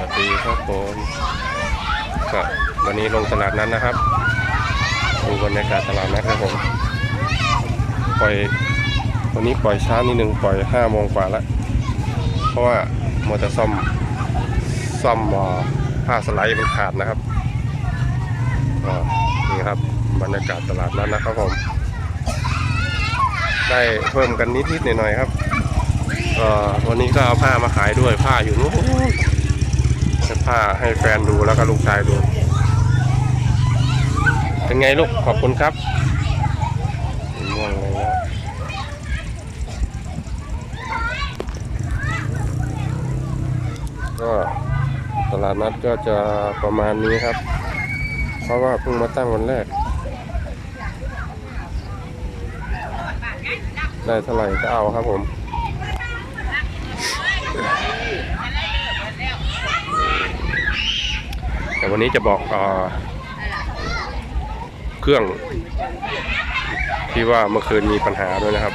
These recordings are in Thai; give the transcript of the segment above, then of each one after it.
วัสดีครับผมก็วันนี้ลงตลาดนั้นนะครับดูบรรยากาศตลาดนะครับผมปล่อยวันนี้ปล่อยช้านิดนึงปล่อยห้าโมงกว่าแล้วเพราะว่ามัวแต่ซ่อมซ่อมเอ่อผ้าสไลด์มันขาดนะครับนี่ครับบรรยากาศตลาดนั้นนะครับผมได้เพิ่มกันนิดๆหน่อยๆครับวันนี้ก็เอาผ้ามาขายด้วยผ้าอยู่นู้น ให้ผ้าให้แฟนดูแล้วก็ลูกชายดู เป็นไงลูกขอบคุณครับม่วงเลยนะก็ตลาดนัดก็จะประมาณนี้ครับ เพราะว่าเพิ่งมาตั้งวันแรก ได้เท่าไหร่ก็เอาครับผม แต่วันนี้จะบอกเออเครื่อง ที่ว่าเมื่อคืนมีปัญหาด้วยนะครับ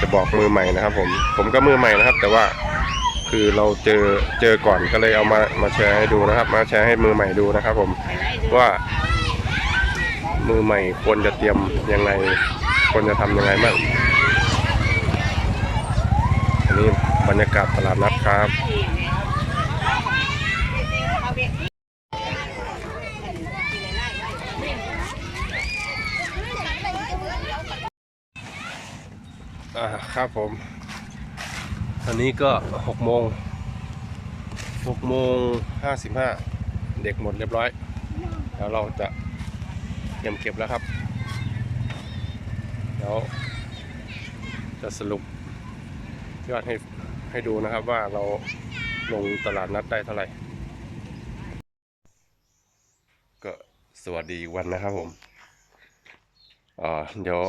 จะบอกมือใหม่นะครับ ผมผมก็มือใหม่นะครับ แต่ว่าคือเราเจอเจอก่อนก็เลยเอามามาแชร์ให้ดูนะครับ มาแชร์ให้มือใหม่ดูนะครับ ผมว่า มือใหม่ควรจะเตรียมยังไงควรจะทำยังไงบ้างอันนี้บรรยากาศตลาดนัดครับ อ่าครับผมอันนี้ก็หกโมงหกโมงห้าสิบห้าเด็กหมดเรียบร้อย แล้วเราจะเตรียมเก็บแล้วครับแล้วจะสรุปยอดให้ให้ดูนะครับว่าเราลงตลาดนัดได้เท่าไหร่ ก็สวัสดีวันนะครับผมเดี๋ยว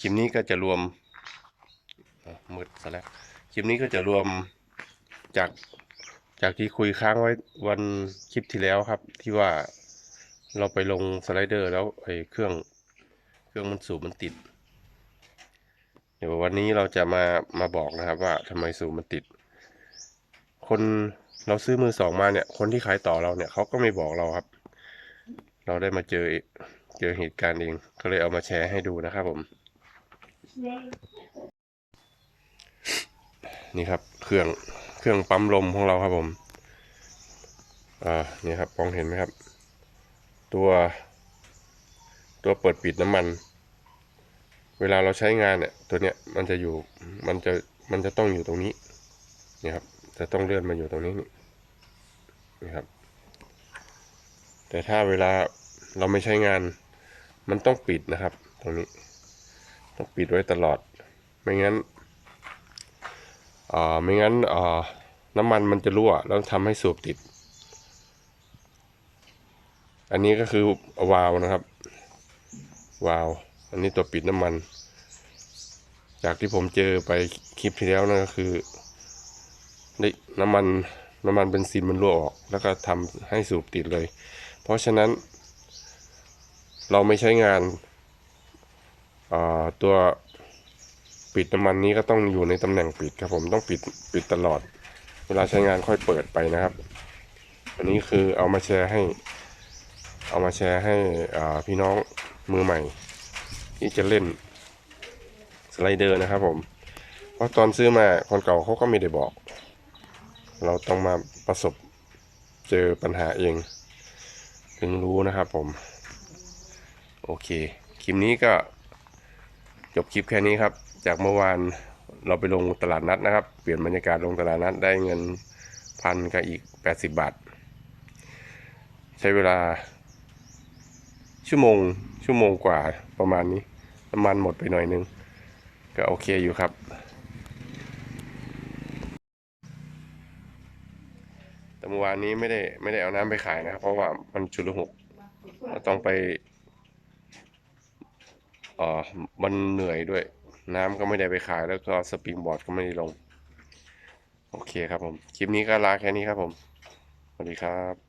คลิปนี้ก็จะรวม มืดซะแล้วคลิปนี้ก็จะรวมจากจากที่คุยค้างไว้วันคลิปที่แล้วครับ ที่ว่าเราไปลงสไลเดอร์แล้วไอ้เครื่องเครื่องมันสูบมันติด เดี๋ยววันนี้เราจะมามาบอกนะครับว่าทำไมสูบมันติด คนเราซื้อมือสองมาเนี่ย คนที่ขายต่อเราเนี่ยเขาก็ไม่บอกเราครับ เราได้มาเจอเจอเหตุการณ์เองก็เลยเอามาแชร์ให้ดูนะครับผม นี่ครับ เครื่องเครื่องปั๊มลมของเราครับผม อ่านี่ครับมองเห็นไหมครับ ตัว ตัวเปิดปิดน้ำมัน เวลาเราใช้งานเนี่ย ตัวเนี้ยมันจะอยู่มันจะมันจะต้องอยู่ตรงนี้นี่ครับ จะต้องเลื่อนมาอยู่ตรงนี้นี่นี่ครับ แต่ถ้าเวลาเราไม่ใช้งาน มันต้องปิดนะครับ ตรงนี้ ต้องปิดไว้ตลอด ไม่งั้น ไม่งั้นอ่าน้ำมันมันจะรั่วแล้วทำให้สูบติด อันนี้ก็คือวาล์วนะครับ วาล์วอันนี้ตัวปิดน้ำมัน จากที่ผมเจอไปคลิปที่แล้วนั่นก็คือนี่น้ำมันน้ำมันเบนซินมันรั่วออก แล้วก็ทำให้สูบติดเลย เพราะฉะนั้น เราไม่ใช้งานอ่าตัว ปิดน้ำมันนี้ก็ต้องอยู่ในตำแหน่งปิดครับผมต้องปิดปิดตลอด เวลาใช้งานค่อยเปิดไปนะครับ อันนี้คือเอามาแชร์ให้ เอามาแชร์ให้พี่น้องมือใหม่ ที่จะเล่นสไลเดอร์นะครับผมเพราะตอนซื้อมาคนเก่าเขาก็ไม่ได้บอก เราต้องมาประสบเจอปัญหาเอง ถึงรู้นะครับผม โอเค คลิปนี้ก็จบคลิปแค่นี้ครับ จากเมื่อวานเราไปลงตลาดนัดนะครับ เปลี่ยนบรรยากาศลงตลาดนัดได้เงินพันกับอีก 80 บาท ใช้เวลา ชั่วโมงชั่วโมงกว่าประมาณนี้น้ำมันหมดไปหน่อยนึง ก็โอเคอยู่ครับ แต่เมื่อวานนี้ไม่ได้ไม่ได้เอาน้ำไปขายนะครับ เพราะว่ามันชุลหกต้องไปอ่อมันเหนื่อยด้วย น้ำก็ไม่ได้ไปขายแล้วก็สปริงบอร์ดก็ไม่ได้ลง โอเคครับผม คลิปนี้ก็ลาแค่นี้ครับผม สวัสดีครับ